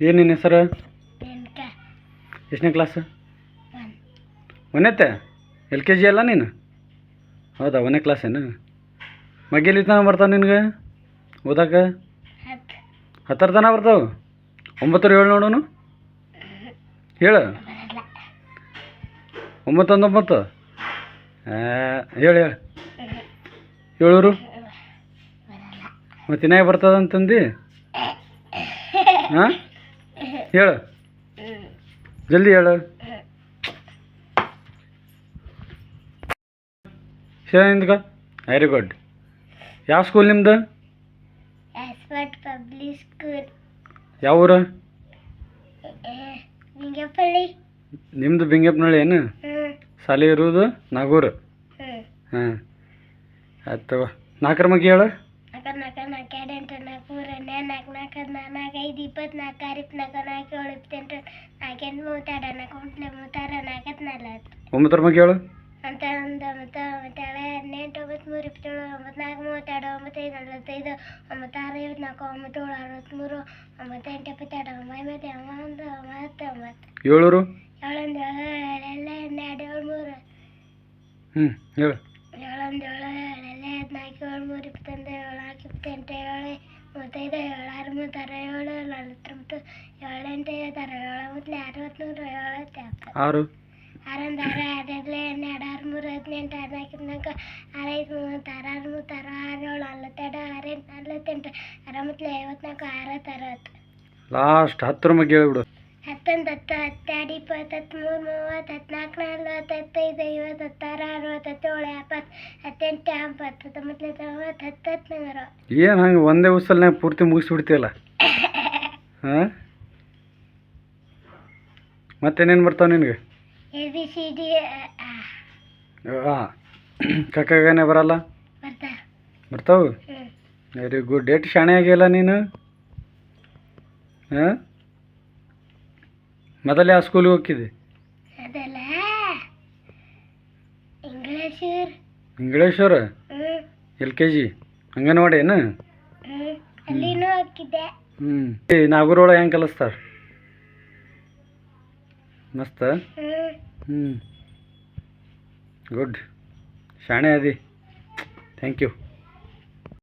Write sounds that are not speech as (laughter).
ಏನು ನಿನ್ನ ಹೆಸರು? ಎಷ್ಟನೇ ಕ್ಲಾಸ್ ಒಂದೇತೆ ಎಲ್ ಕೆ ಜಿ ಅಲ್ಲ ನೀನು? ಹೌದಾ ಒಂದನೇ ಕ್ಲಾಸೇನು ಮಗ್ಗೆಲ್ಲಿ ತನಕ ಬರ್ತಾವೆ ನಿನಗೆ? ಓದಾಕ? ಹತ್ತು. ಹತ್ತರ ತನಕ ಬರ್ತಾವೆ? ಒಂಬತ್ತರ ಏಳು ನೋಡೋನು. ಹೇಳು. ಒಂಬತ್ತೊಂದು ಒಂಬತ್ತು ಹೇಳು ಹೇಳು. ಏಳೂರು? ಮತ್ತೆ ಮತ್ತು ಇನ್ನಾಗ ಬರ್ತದಂತಂದು ಹಾಂ (laughs) ಹೇಳು. ಜಲ್ದಿ ಹೇಳು. ಶಿವಾನಂದ್ಗ ವೆರಿ ಗುಡ್ ಯಾವ ಸ್ಕೂಲ್ ನಿಮ್ದು? ಪಬ್ಲಿಕ್ ಸ್ಕೂಲ್ ಯಾವ ಊರ? ನಿಮ್ದು ಬಿಂಗಪ್ಪನಹಳ್ಳಿ ಏನು? ಸಾಲಿ ಇರುವುದು ನಾಗೂರು. ಹಾಂ ಆಯ್ತವ ನಾಲ್ಕರ ಮಗ್ಗಿ ಹೇಳು. ನಾಲ್ಕು ನಾಲ್ಕು ನಾಲ್ಕು ಎರಡು ಎಂಟು ನಾಲ್ಕು ಮೂರು ಹನ್ನೆರಡು ನಾಲ್ಕು ನಾಲ್ಕು ಹದಿನಾಲ್ಕು ನಾಲ್ಕು ಐದು ಇಪ್ಪತ್ನಾಲ್ಕು ಆರು ಇಪ್ಪತ್ನಾಲ್ಕು ನಾಲ್ಕು ಏಳು. ಇಪ್ಪತ್ತೆಂಟು ನಾಲ್ಕು ಎಂಟು ಮೂವತ್ತೆರಡು ನಾಲ್ಕು ಒಂಬತ್ತು ಮೂವತ್ತಾರು ನಾಲ್ಕು ಹದಿನಾಲ್ಕು ಒಂಬತ್ತರ ಮಗ್ಗಿ ಹೇಳು ಅಂತ ಒಂದು ಒಂಬತ್ತು ಒಂಬತ್ತೇಳು ಹದಿನೆಂಟು ಒಂಬತ್ತು ಮೂರು ಇಪ್ಪತ್ತೇಳು ಒಂಬತ್ನಾಲ್ಕು ಮೂವತ್ತೆರಡು ಒಂಬತ್ತೈದು ನಲವತ್ತೈದು ಒಂಬತ್ತಾರು ಐವತ್ನಾಲ್ಕು ಒಂಬತ್ತೇಳು ಅರವತ್ತ್ಮೂರು ಒಂಬತ್ತೆಂಟು ಎಪ್ಪತ್ತೆರಡು ಒಂಬೈವತ್ತು ಒಂಬತ್ತು ಒಂಬತ್ತು ಒಂಬತ್ತು ಏಳೂರು ಏಳೊಂದು ಏಳು ಏಳೆಲ್ಲ ಹನ್ನೆರಡು ಏಳು ಮೂರು ಹ್ಞೂ ಹೇಳು. ಇಪ್ಪತ್ತೆಂಟು ಏಳು ಮೂವತ್ತೈದು ಏಳು ಆರು ಮೂವತ್ತಾರು ಏಳು ನಲವತ್ತೊಂಬತ್ತು ಏಳೆಂಟು ಐವತ್ತಾರು ಏಳು ಒಂಬತ್ತು ಅರವತ್ತ್ಮೂರು ಏಳು ಎಪ್ಪತ್ತು. ಆರು. ಆರೊಂದು ಆರು ಆರೆರಡು ಹನ್ನೆರಡು ಆರು ಮೂರು ಹದಿನೆಂಟು ಹದಿನಾಲ್ಕು ಹದಿನಾಲ್ಕು ಆರೈದು ಮೂವತ್ತಾರು ಆರು ಮೂವತ್ತಾರು ಆರು ಏಳು ನಲವತ್ತೆರಡು ಆರೆಂಟು ನಲವತ್ತೆಂಟು ಅರವತ್ತು ಐವತ್ನಾಲ್ಕು ಅರವತ್ತು ಅರವತ್ತು ಲಾಸ್ಟ್ ಹತ್ತರ ಬಗ್ಗೆ ಹೇಳ್ಬಿಡು ಹತ್ತೊಂದು ಹತ್ತು ಹತ್ತೆರಡು ಇಪ್ಪತ್ತು ಹತ್ತ್ಮೂರು ಮೂವತ್ತು ಹದಿನಾಲ್ಕು ನಲ್ವತ್ತು ಹತ್ತೈದು ಐವತ್ತು ಹತ್ತಾರು ಅರವತ್ತು ಹತ್ತೇಳು ಎಪ್ಪತ್ತು ಹತ್ತೆಂಟು ಎಂಬತ್ತು ಹತ್ತೊಂಬತ್ತು ತೊಂಬತ್ತು ಹತ್ತು ಹತ್ತು ನೂರು. ಏನು ಹಂಗೆ ಒಂದೇ ಉಸಲ್ನಾಗ ಪೂರ್ತಿ ಮುಗಿಸ್ಬಿಡ್ತೀಯಲ್ಲ? (laughs) ಹಾಂ? ಮತ್ತೇನೇನು ಬರ್ತಾವೆ ನಿನಗೆ? ಎ ಬಿ ಸಿ ಡಿ ಹಾಂ ಕಕ್ಕಗನೆ ಬರಲ್ಲ? ಬರ್ತಾ. ಬರ್ತಾವೆ? ವೆರಿ ಗುಡ್ ಡೇಟ್ ಶಾಣೆ ಆಗಿಲ್ಲ ನೀನು? ಹಾಂ? ಮೊದಲು ಯಾವ ಸ್ಕೂಲಿಗೆ ಹೋಗಿದ್ದೆ ಅದಲ್ಲ? Ingaleshwar. L K G? Anganwadi ಏನು? ಹ್ಞೂ ಅಲ್ಲಿನೂ ಹಾಕಿದ್ದೆ ಹ್ಮ್. ಈ ನಾಗೂರೊಳಗೆ ಹೆಂಗೆ ಕಲಿಸ್ತಾರ? ಮಸ್ತ? ಹ್ಞೂ ಗುಡ್. ಶಾಣೆ ಅದಿ ಥ್ಯಾಂಕ್ ಯು